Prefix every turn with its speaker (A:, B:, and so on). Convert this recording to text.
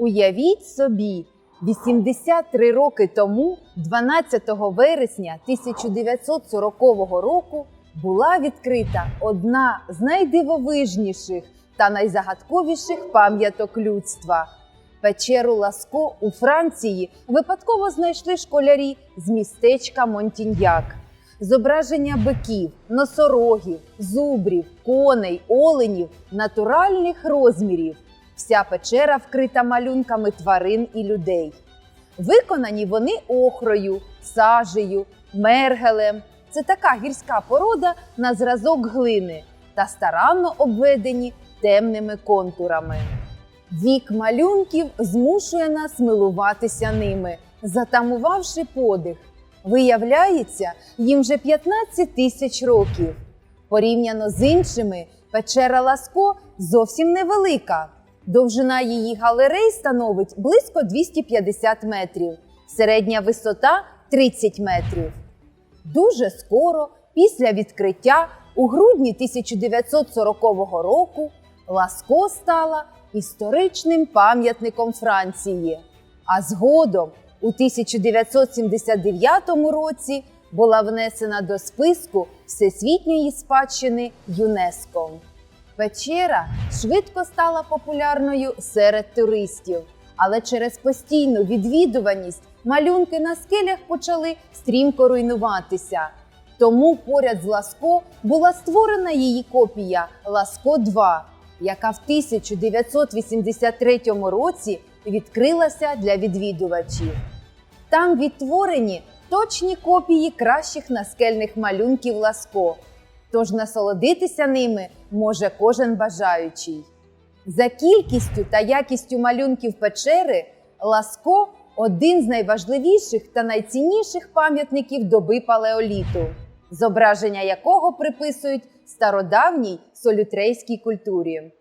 A: Уявіть собі, 83 роки тому, 12 вересня 1940 року, була відкрита одна з найдивовижніших та найзагадковіших пам'яток людства. Печеру Ласко у Франції випадково знайшли школярі з містечка Монтіньяк. Зображення биків, носорогів, зубрів, коней, оленів натуральних розмірів. Вся печера вкрита малюнками тварин і людей. Виконані вони охрою, сажею, мергелем. Це така гірська порода на зразок глини та старанно обведені темними контурами. Вік малюнків змушує нас милуватися ними, затамувавши подих. Виявляється, їм вже 15 тисяч років. Порівняно з іншими, печера Ласко зовсім невелика. Довжина її галерей становить близько 250 метрів, середня висота 30 метрів. Дуже скоро, після відкриття, у грудні 1940 року, Ласко стала історичним пам'ятником Франції. А згодом, у 1979 році, була внесена до списку Всесвітньої спадщини ЮНЕСКО. Печера швидко стала популярною серед туристів, але через постійну відвідуваність малюнки на скелях почали стрімко руйнуватися. Тому поряд з Ласко була створена її копія Ласко 2, яка в 1983 році відкрилася для відвідувачів. Там відтворені точні копії кращих наскельних малюнків Ласко, тож насолодитися ними може кожен бажаючий. За кількістю та якістю малюнків печери Ласко один з найважливіших та найцінніших пам'ятників доби палеоліту, зображення якого приписують стародавній солютрейській культурі.